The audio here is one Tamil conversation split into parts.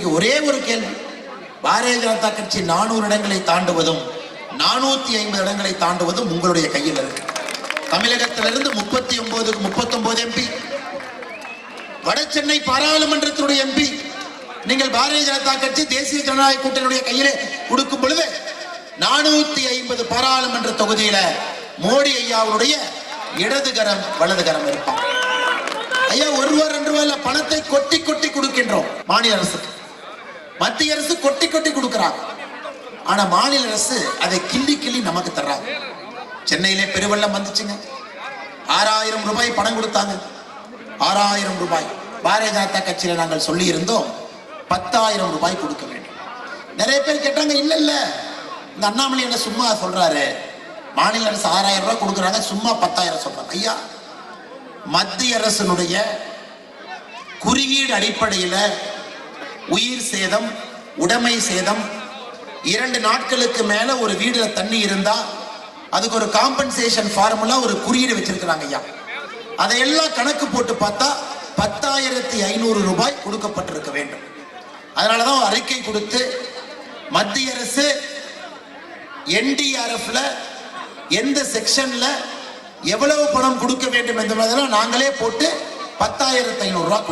இன்னைக்கு ஒரே ஒரு கேள்வி. பாரதிய ஜனதா கட்சி நானூறு இடங்களை தாண்டுவதும் நானூத்தி ஐம்பது இடங்களை தாண்டுவதும் உங்களுடைய கையில் இருக்கு. தமிழகத்திலிருந்து முப்பத்தி ஒன்பது முப்பத்தி ஒன்பது எம்பி வட சென்னை பாராளுமன்றத்தினுடைய எம்பி நீங்கள் பாரதிய ஜனதா கட்சி தேசிய ஜனநாயக கூட்டணியுடைய கையிலே கொடுக்கும் பொழுது நானூத்தி ஐம்பது பாராளுமன்ற தொகுதியில மோடி ஐயாவுடைய இடதுகரம் வலதுகரம் இருப்பான் ஐயா ஒருவர் ரூபா ரெண்டு பணத்தை கொட்டி கொட்டி கொடுக்கின்றோம் மாநில அரசுக்கு. மத்திய அரசு கொட்டி கொட்டி கொடுக்குறாங்க. ஆனா மாநில அரசு அதை கிள்ளி கிள்ளி நமக்கு தர்றாங்க. சென்னையிலே பெருவெள்ளம் வந்துச்சுங்க. ஆறாயிரம் ரூபாய் பணம் கொடுத்தாங்க. ஆறாயிரம் ரூபாய். பாரதிய ஜனதா கட்சியில நாங்கள் சொல்லி இருந்தோம் பத்தாயிரம் ரூபாய் கொடுக்க வேண்டும். நிறைய பேர் கேட்டாங்க இல்ல இல்ல. இந்த அண்ணாமலை என்ன சும்மா சொல்றாரு? மாநில அரசு ஆறாயிரம் ரூபாய் கொடுக்குறாங்க சும்மா பத்தாயிரம் சொல்றாங்க. ஐயா மத்திய அரசினுடைய குறியீடு அடிப்படையில் உயிர் சேதம் உடைமை சேதம். இரண்டு நாட்களுக்கு மேல ஒரு வீடுல தண்ணி இருந்தா அதுக்கு ஒரு காம்பன்சேஷன் ஃபார்முலா ஒரு குறியீடு வச்சிருக்கிறாங்க ஐயா. அதையெல்லாம் கணக்கு போட்டு பார்த்தா பத்தாயிரத்தி ஐநூறு ரூபாய் கொடுக்கப்பட்டிருக்க வேண்டும். அதனாலதான் தான் அறிக்கை கொடுத்து மத்திய அரசு என்டிஆர்எஃப்ல எந்த செக்ஷன்ல எவ்வளவு பணம் கொடுக்க வேண்டும் என்பதெல்லாம் நாங்களே போட்டு பத்தாயிரத்தி ஐநூறு ரூபாய்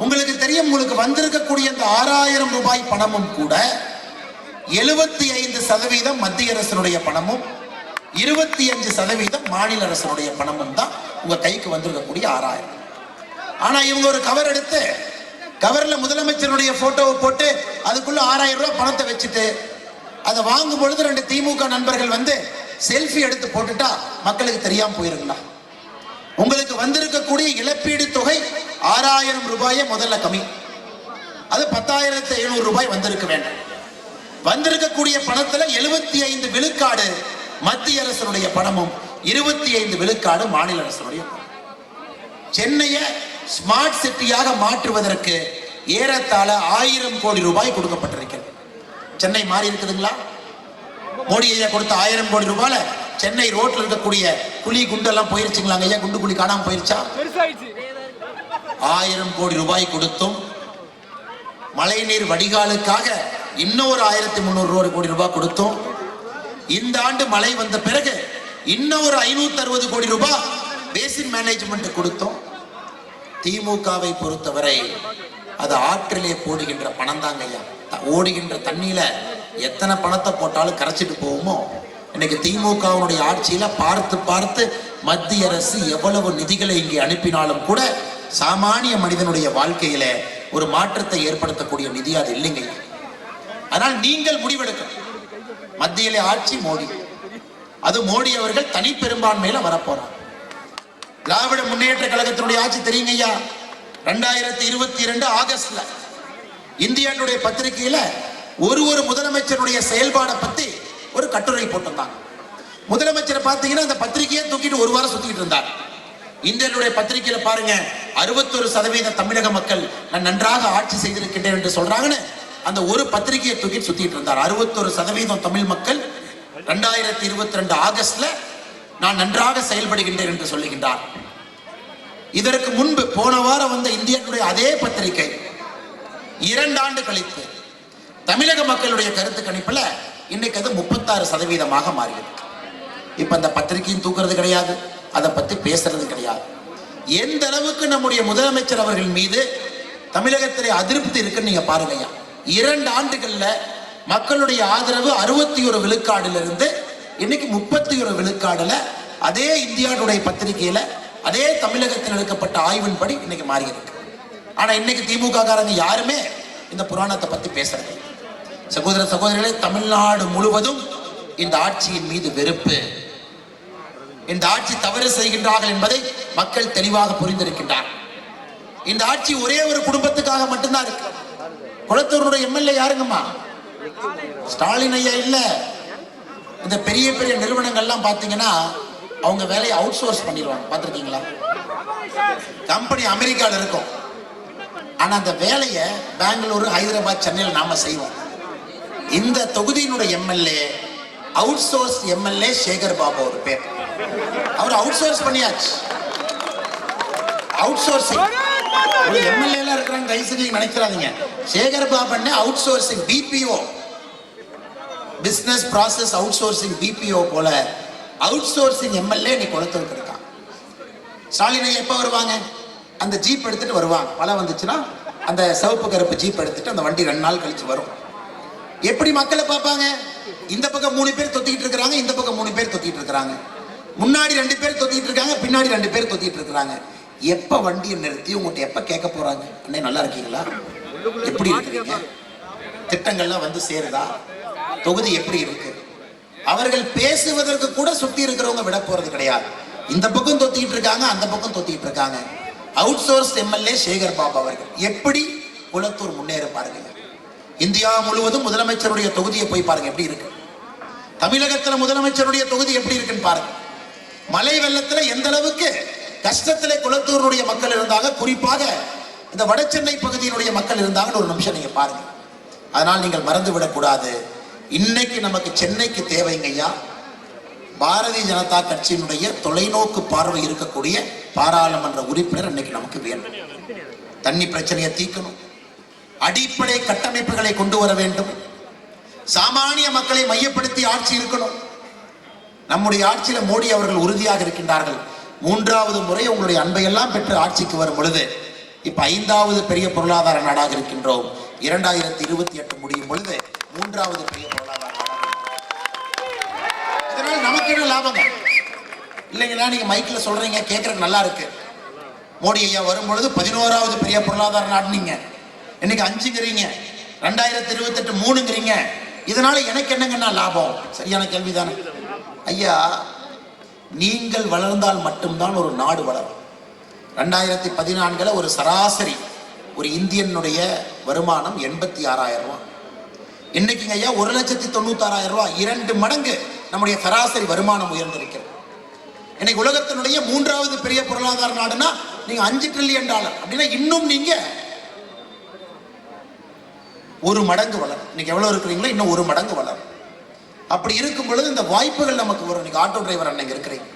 உங்களுக்கு தெரியும் உங்களுக்கு வந்திருக்கக்கூடிய இந்த ஆறாயிரம் ரூபாய் பணமும் கூட எழுபத்தி ஐந்து சதவீதம் மத்திய அரசினுடைய பணமும் இருபத்தி அஞ்சு சதவீதம் மாநில அரசனுடைய பணமும் தான் உங்க கைக்கு வந்திருக்கக்கூடிய ஆறாயிரம். ஆனா இவங்க ஒரு கவர் எடுத்து கவர்ல முதலமைச்சருடைய போட்டோவை போட்டு அதுக்குள்ள ஆறாயிரம் ரூபாய் பணத்தை வச்சுட்டு அதை வாங்கும் பொழுது ரெண்டு திமுக நண்பர்கள் வந்து செல்ஃபி எடுத்து போட்டுட்டா மக்களுக்கு தெரியாம போயிருங்களா? உங்களுக்கு வந்திருக்கக்கூடிய இழப்பீடு தொகை ஆறாயிரம் ரூபாயை முதல்ல கம்மி. அது பத்தாயிரத்து எழுநூறு ரூபாய் வந்திருக்க வேண்டும். வந்திருக்கக்கூடிய பணத்துல எழுபத்தி ஐந்து விழுக்காடு மத்திய அரசனுடைய பணமும் இருபத்தி ஐந்து விழுக்காடு மாநில அரசனுடைய சென்னையை ஸ்மார்ட் சிட்டியாக மாற்றுவதற்கு ஏறத்தாழ ஆயிரம் கோடி ரூபாய் கொடுக்கப்பட்டிருக்கிறது. சென்னை மாறி இருக்குதுங்களா? மோடி ஐயா கொடுத்த ஆயிரம் கோடி ரூபாயில சென்னை ரோட்ல இருக்கக்கூடிய குழி குண்டெல்லாம் போயிருச்சுங்களாங்க ஐயா? குண்டு குழி காணாம போயிருச்சா? ஆயிரம் கோடி ரூபாய் கொடுத்தும் மழைநீர் வடிகாலுக்காக இன்னொரு ஆயிரத்தி முந்நூறு கோடி ரூபாய் கொடுத்தோம் இந்த ஆண்டு மழை வந்த பிறகு இன்னும் ஒரு ஐநூத்தி அறுபது கோடி ரூபாய் பேசின் மேனேஜ்மெண்ட் கொடுத்தோம். திமுகவை பொறுத்தவரை அது ஆற்றிலே போடுகின்ற பணம் தாங்க ஐயா ஓடுகின்ற தண்ணியில எத்தனை பணத்தை போட்டாலும் கரைச்சிட்டு போகுமோ? இன்னைக்கு திமுகவுடைய ஆட்சியில பார்த்து பார்த்து மத்திய அரசு எவ்வளவு நிதிகளை இங்கே அனுப்பினாலும் கூட சாமானிய மனிதனுடைய வாழ்க்கையில ஒரு மாற்றத்தை ஏற்படுத்தக்கூடிய நிதி அது இல்லைங்க. அதனால் நீங்கள் முடிவெடுக்கணும். மத்தியிலே ஆட்சி மோடி. அது மோடி அவர்கள் தனி பெரும்பான்மையில வரப்போறார். திராவிட முன்னேற்ற கழகத்தினுடைய ஆட்சி தெரியுங்க ஐயா ரெண்டாயிரத்தி இருபத்தி இரண்டு ஆகஸ்ட்ல. இந்தியானுடைய பத்திரிகையில ஒரு ஒரு முதலமைச்சருடைய செயல்பாடை பத்தி ஒரு கட்டுரை போட்டிருந்தாங்க. முதலமைச்சரை பார்த்தீங்கன்னா அந்த பத்திரிகையை தூக்கிட்டு ஒரு வாரம் சுத்திட்டு இருந்தார். இந்தியனுடைய பத்திரிகையில பாருங்க அறுபத்தொரு சதவீத தமிழக மக்கள் நான் நன்றாக ஆட்சி செய்திருக்கின்றேன் என்று சொல்றாங்கன்னு அந்த ஒரு பத்திரிகையை தூக்கி சுத்திட்டு இருந்தார். அறுபத்தொரு சதவீதம் தமிழ் மக்கள் ரெண்டாயிரத்தி இருபத்தி ரெண்டு ஆகஸ்ட்ல நான் நன்றாக செயல்படுகின்றேன் என்று சொல்லுகின்றார். இதற்கு முன்பு போன வாரம் வந்த இந்தியனுடைய அதே பத்திரிகை இரண்டாண்டு கழித்து தமிழக மக்களுடைய கருத்து கணிப்புல இன்னைக்கு அது முப்பத்தாறு சதவீதமாக மாறியிருக்கு. இப்ப அந்த பத்திரிகையும் தூக்குறது கிடையாது. அதை பத்தி பேசுறது கிடையாது. எந்த அளவுக்கு நம்முடைய முதலமைச்சர் அவர்கள் மீது தமிழகத்திலே அதிருப்தி இருக்குன்னு நீங்க பாருங்கய்யா இரண்டு ஆண்டுகள்ல மக்களுடைய ஆதரவு அறுபத்தி ஒரு விழுக்காடுல இருந்து இன்னைக்கு முப்பத்தி ஒரு விழுக்காடுல அதே இந்தியாவுடைய பத்திரிகையில அதே தமிழகத்தில் எடுக்கப்பட்ட ஆய்வின்படி இன்னைக்கு மாறி இருக்கு ஆனா இன்னைக்கு திமுக காரங்க யாருமே இந்த புராணத்தை பத்தி பேசுறது சகோதர சகோதரிகளே தமிழ்நாடு முழுவதும் இந்த ஆட்சியின் மீது வெறுப்பு. இந்த ஆட்சி தவறு செய்கின்றார்கள் என்பதை மக்கள் தெளிவாக புரிந்திருக்கின்றார். இந்த ஆட்சி ஒரே ஒரு குடும்பத்துக்காக மட்டும்தான் இருக்கு. குளத்தூருடைய எம்எல்ஏ யாருங்கம்மா? ஸ்டாலின் ஐயா இல்ல. இந்த பெரிய பெரிய நிறுவனங்கள்லாம் பாத்தீங்கன்னா அவங்க வேலையை அவுட் சோர்ஸ் பண்ணிடுவாங்க. பார்த்துருக்கீங்களா? கம்பெனி அமெரிக்கால இருக்கும். ஆனா அந்த வேலையை பெங்களூரு ஹைதராபாத் சென்னையில் நாம செய்வோம். இந்த தொகுதியினுடைய MLA out source MLA Sekar Babu ஒரு பேர். அவர் அவுட் சோர்ஸ் பண்ணியாச்சு அவுட் சோர்சிங் ஒரு எம்எல்ஏல இருக்கிறாங்க தயவு செஞ்சு நீங்க நினைக்கிறாதீங்க Sekar Baban out sourcing BPO business process out sourcing BPO போல அவுட் சோர்சிங் எம்எல்ஏ நீ குளத்துக்கு இருக்கான் ஸ்டாலினை எப்போ வருவாங்க? அந்த ஜீப் எடுத்துட்டு வருவாங்க. மழை வந்துச்சுன்னா அந்த சிவப்பு கருப்பு ஜீப் எடுத்துட்டு அந்த வண்டி ரெண்டு நாள் கழிச்சு வரும். எப்படி மக்களை பார்ப்பாங்க? இந்த பக்கம் மூணு பேர் தொத்திக்கிட்டு இருக்கிறாங்க இந்த பக்கம் மூணு பேர் தொத்திக்கிட்டு இருக்கிறாங்க. முன்னாடி ரெண்டு பேர் தொத்திட்டு இருக்காங்க பின்னாடி ரெண்டு பேர் தொத்திட்டு இருக்கிறாங்க. எப்ப வண்டியை நிறுத்தி உங்கள்கிட்ட எப்ப கேட்க போறாங்க? அண்ணே நல்லா இருக்கீங்களா? எப்படி இருக்கீங்க? திட்டங்கள்லாம் வந்து சேருதா? தொகுதி எப்படி இருக்கு? அவர்கள் பேசுவதற்கு கூட சுத்தி இருக்கிறவங்க விட போறது கிடையாது. இந்த பக்கம் தொத்திட்டு இருக்காங்க அந்த பக்கம் தொத்திட்டு இருக்காங்க. Out source MLA Sekar Babu அவர்கள். எப்படி குளத்தூர் முன்னேற பாருங்க. இந்தியா முழுவதும் முதலமைச்சருடைய தொகுதியை போய் பாருங்க எப்படி இருக்கு? தமிழகத்துல முதலமைச்சருடைய தொகுதி எப்படி இருக்குன்னு பாருங்க. மழை வெள்ளத்துல எந்த அளவுக்கு கஷ்டத்திலே குளத்தூருடைய மக்கள் இருந்தாங்க குறிப்பாக இந்த வடசென்னை பகுதியினுடைய மக்கள் இருந்தாங்கன்னு ஒரு நிமிஷம் நீங்க பாருங்க. அதனால் நீங்கள் மறந்து விடக்கூடாது. இன்னைக்கு நமக்கு சென்னைக்கு தேவைங்க ஐயா. பாரதிய ஜனதா கட்சியினுடைய தொலைநோக்கு பார்வை இருக்கக்கூடிய பாராளுமன்ற உறுப்பினர் இன்னைக்கு நமக்கு வேணும். தண்ணி பிரச்சனையை தீர்க்கணும். அடிப்படை கட்டமைப்புகளை கொண்டு வர வேண்டும். சாமானிய மக்களை மையப்படுத்தி ஆட்சி இருக்கணும். நம்முடைய ஆட்சியில மோடி அவர்கள் உறுதியாக இருக்கின்றார்கள். மூன்றாவது முறை உங்களுடைய அன்பையெல்லாம் பெற்று ஆட்சிக்கு வரும் பொழுது இப்ப ஐந்தாவது பெரிய பொருளாதார நாடாக இருக்கின்றோம். இரண்டாயிரத்தி இருபத்தி எட்டு முடியும் பொழுது மூன்றாவது பெரிய பொருளாதார நாடாக இதனால் நமக்கு என்ன லாபம்? இல்லைங்களா நீங்க மைக்ல சொல்றீங்க கேட்கறது நல்லா இருக்கு. மோடி ஐயா வரும் பொழுது பதினோராவது பெரிய பொருளாதார நாடுனீங்க. இன்னைக்கு அஞ்சுங்கிறீங்க ரெண்டாயிரத்தி இருபத்தெட்டு மூணுங்கிறீங்க. இதனால எனக்கு என்னங்கன்னா லாபம்? சரியான கேள்விதானே. ஐயா நீங்கள் வளர்ந்தால் மட்டும்தான் ஒரு நாடு வளரும். ரெண்டாயிரத்தி பதினான்குல ஒரு சராசரி ஒரு இந்தியனுடைய வருமானம் எண்பத்தி ஆறாயிரம் ரூபாய். இன்னைக்குங்க ஐயா ஒரு லட்சத்தி தொண்ணூத்தாறாயிரம் ரூபா இரண்டு மடங்கு நம்முடைய சராசரி வருமானம் உயர்ந்திருக்கிறது. இன்னைக்கு உலகத்தினுடைய மூன்றாவது பெரிய பொருளாதார நாடுனா நீங்க அஞ்சு ட்ரில்லியன் டாலர் அப்படின்னா இன்னும் நீங்க ஒரு மடங்கு வளரும். இன்னைக்கு எவ்வளவு இருக்கிறீங்களோ இன்னும் ஒரு மடங்கு வளரும். அப்படி இருக்கும் பொழுது இந்த வாய்ப்புகள் நமக்கு வரும். நீங்க ஆட்டோ டிரைவர் அன்னைக்கு இருக்கிறீங்க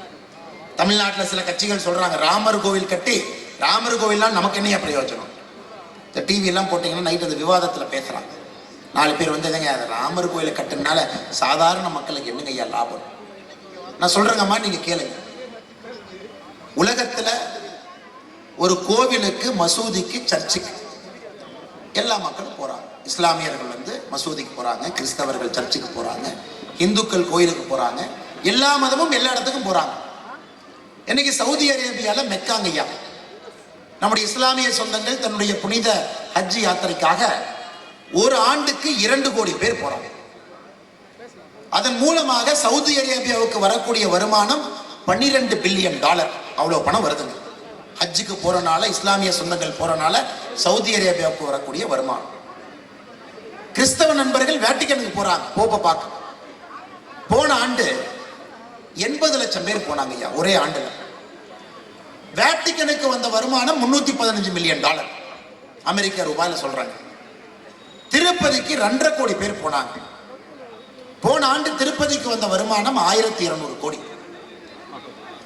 தமிழ்நாட்டில் சில கட்சிகள் சொல்றாங்க ராமர் கோவில் கட்டி ராமர் கோவில்லாம் நமக்கு என்னையா பிரயோஜனம்? இந்த டிவி எல்லாம் போட்டீங்கன்னா நைட் அந்த விவாதத்தில் பேசுறாங்க. நாலு பேர் வந்து எதுங்க ராமர் கோயிலை கட்டுனால சாதாரண மக்களுக்கு என்னங்க ஐயா லாபம்? நான் சொல்றேங்கம்மா நீங்க கேளுங்க. உலகத்துல ஒரு கோவிலுக்கு மசூதிக்கு சர்ச்சுக்கு எல்லா மக்களும் போறாங்க. இஸ்லாமியர்கள் வந்து மசூதிக்கு போறாங்க கிறிஸ்தவர்கள் சர்ச்சுக்கு போறாங்க இந்துக்கள் கோயிலுக்கு போறாங்க எல்லா மதமும் எல்லா இடத்துக்கும் போறாங்க. இன்னைக்கு சவுதி அரேபியால மெக்காங்கய்யா நம்முடைய இஸ்லாமிய சொந்தங்கள் தன்னுடைய புனித ஹஜ் யாத்திரைக்காக ஒரு ஆண்டுக்கு இரண்டு கோடி பேர் போறாங்க. அதன் மூலமாக சவுதி அரேபியாவுக்கு வரக்கூடிய வருமானம் 12 பில்லியன் டாலர். அவ்வளவு பணம் வருதுங்க. ஹஜ்ஜுக்கு போறனால இஸ்லாமிய சொந்தங்கள் போறனால சவுதி அரேபியாவுக்கு வரக்கூடிய வருமானம். கிறிஸ்தவ நண்பர்கள் வேட்டிக்கனுக்கு போறாங்க. போப்ப பார்க்க போன ஆண்டு எண்பது லட்சம் பேர் போனாங்க ஐயா ஒரே ஆண்டுல. வேட்டிக்கனுக்கு வந்த வருமானம் முன்னூத்தி பதினஞ்சு மில்லியன் டாலர். அமெரிக்க ரூபாயில சொல்றாங்க. திருப்பதிக்கு ரெண்டரை கோடி பேர் போனாங்க. போன ஆண்டு திருப்பதிக்கு வந்த வருமானம் ஆயிரத்தி இருநூறு கோடி.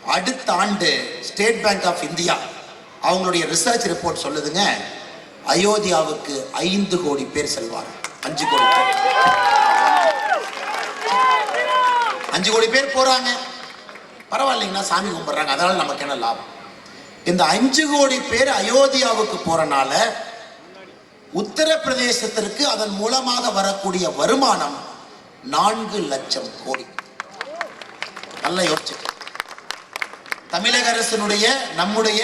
அடுத்த ஆண்டு ஸ்டேட் பேங்க் ஆஃப் இந்தியா அவங்களுடைய ரிசர்ச் ரிப்போர்ட் சொல்லுதுங்க அயோத்தியாவுக்கு ஐந்து கோடி பேர் செல்வாங்க. அஞ்சு கோடி பேர். அஞ்சு கோடி பேர் போறாங்க. பரவாயில்லைங்கன்னா சாமி கும்பிடுறாங்க. அதனால நமக்கு என்ன லாபம்? இந்த அஞ்சு கோடி பேர் அயோத்தியாவுக்கு போறனால உத்தரப்பிரதேசத்திற்கு அதன் மூலமாக வரக்கூடிய வருமானம் நான்கு லட்சம் கோடி. நல்லா யோசிச்சு தமிழக அரசினுடைய நம்முடைய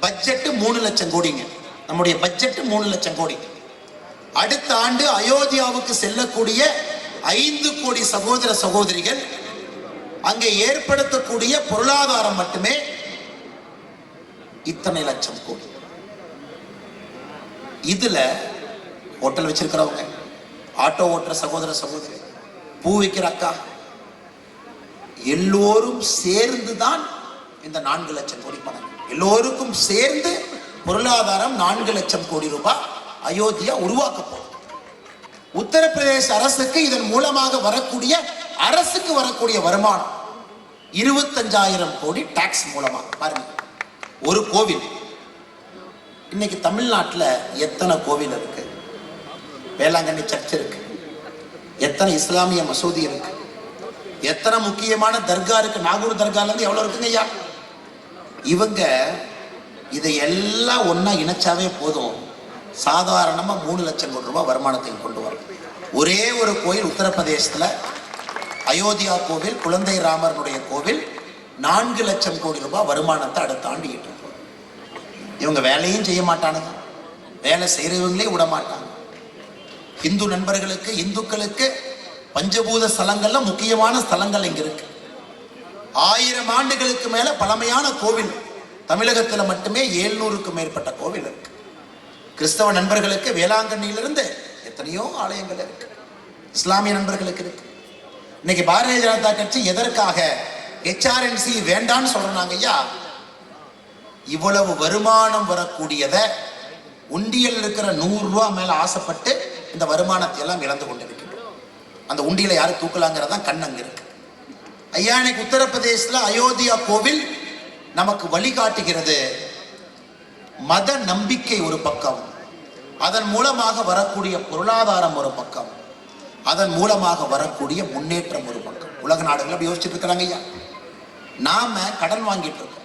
பட்ஜெட் மூணு லட்சம் கோடிங்க. நம்முடைய பட்ஜெட் மூணு லட்சம் கோடிங்க அடுத்த ஆண்டு அயோத்தியாவுக்கு செல்லக்கூடிய ஐந்து கோடி சகோதர சகோதரிகள் அங்கே ஏற்படுத்தக்கூடிய பொருளாதாரம் மட்டுமே இத்தனை லட்சம் கோடி. இதுல ஹோட்டல் வச்சிருக்கிறவங்க ஆட்டோ ஓட்டுற சகோதர சகோதரி பூ வைக்கிற அக்கா எல்லோரும் சேர்ந்து தான் இந்த நான்கு லட்சம் கோடி பணம். எல்லோருக்கும் சேர்ந்து பொருளாதாரம் நான்கு லட்சம் கோடி ரூபாய். அயோத்தியா உருவாக்க உத்தரப்பிரதேச அரசுக்கு இதன் மூலமாக வரக்கூடிய அரசுக்கு வரக்கூடிய வருமானம் இருபத்தஞ்சாயிரம் கோடி டாக்ஸ் மூலமாக. பாருங்க ஒரு கோவில். இன்னைக்கு தமிழ்நாட்டில் எத்தனை கோவில் இருக்கு? வேளாங்கண்ணி சர்ச் இருக்கு. எத்தனை இஸ்லாமிய மசூதி இருக்கு? எத்தனை முக்கியமான தர்கா இருக்கு? நாகூர் தர்கால இருந்து இருக்குங்க ஐயா? இவங்க இதை எல்லாம் ஒன்றா இணைச்சாவே போதும். சாதாரணமாக மூணு லட்சம் கோடி ரூபாய் வருமானத்தை கொண்டு வரும். ஒரே ஒரு கோயில் உத்தரப்பிரதேசத்தில் அயோத்தியா கோவில் குழந்தை ராமரனுடைய கோவில் நான்கு லட்சம் கோடி ரூபாய் வருமானத்தை அடுத்த ஆண்டு இவங்க வேலையும் செய்ய மாட்டானுங்க. வேலை செய்கிறவங்களே விட மாட்டாங்க. இந்து நண்பர்களுக்கு இந்துக்களுக்கு பஞ்சபூத ஸ்தலங்கள்ல முக்கியமான ஸ்தலங்கள் இங்க இருக்கு. ஆயிரம் ஆண்டுகளுக்கு மேல பழமையான கோவில் தமிழகத்துல மட்டுமே ஏழ்நூறுக்கு மேற்பட்ட கோவில் இருக்கு. கிறிஸ்தவ நண்பர்களுக்கு வேளாங்கண்ணியிலிருந்து எத்தனையோ ஆலயங்கள் இருக்கு. இஸ்லாமிய நண்பர்களுக்கு இருக்கு. இன்னைக்கு பாரதிய ஜனதா கட்சி எதற்காக ஹெச்ஆர்என்சி வேண்டான்னு சொல்றாங்க ஐயா? இவ்வளவு வருமானம் வரக்கூடியத உண்டியல் இருக்கிற நூறு ரூபா மேல ஆசைப்பட்டு இந்த வருமானத்தை எல்லாம் இழந்து கொண்டிருக்கின்றோம் அந்த உண்டியலை யாரும் தூக்கலாங்கிறதா கண் அங்க இருக்கு. ஐயா இன்னைக்கு உத்தரப்பிரதேசத்துல அயோத்தியா கோவில் நமக்கு வழிகாட்டுகிறது. மத நம்பிக்கை ஒரு பக்கம். அதன் மூலமாக வரக்கூடிய பொருளாதாரம் ஒரு பக்கம். அதன் மூலமாக வரக்கூடிய முன்னேற்றம் ஒரு பக்கம். உலக நாடுகள் அப்படி யோசிச்சுட்டு இருக்கிறாங்க ஐயா. நாம கடன் வாங்கிட்டு இருக்கோம்.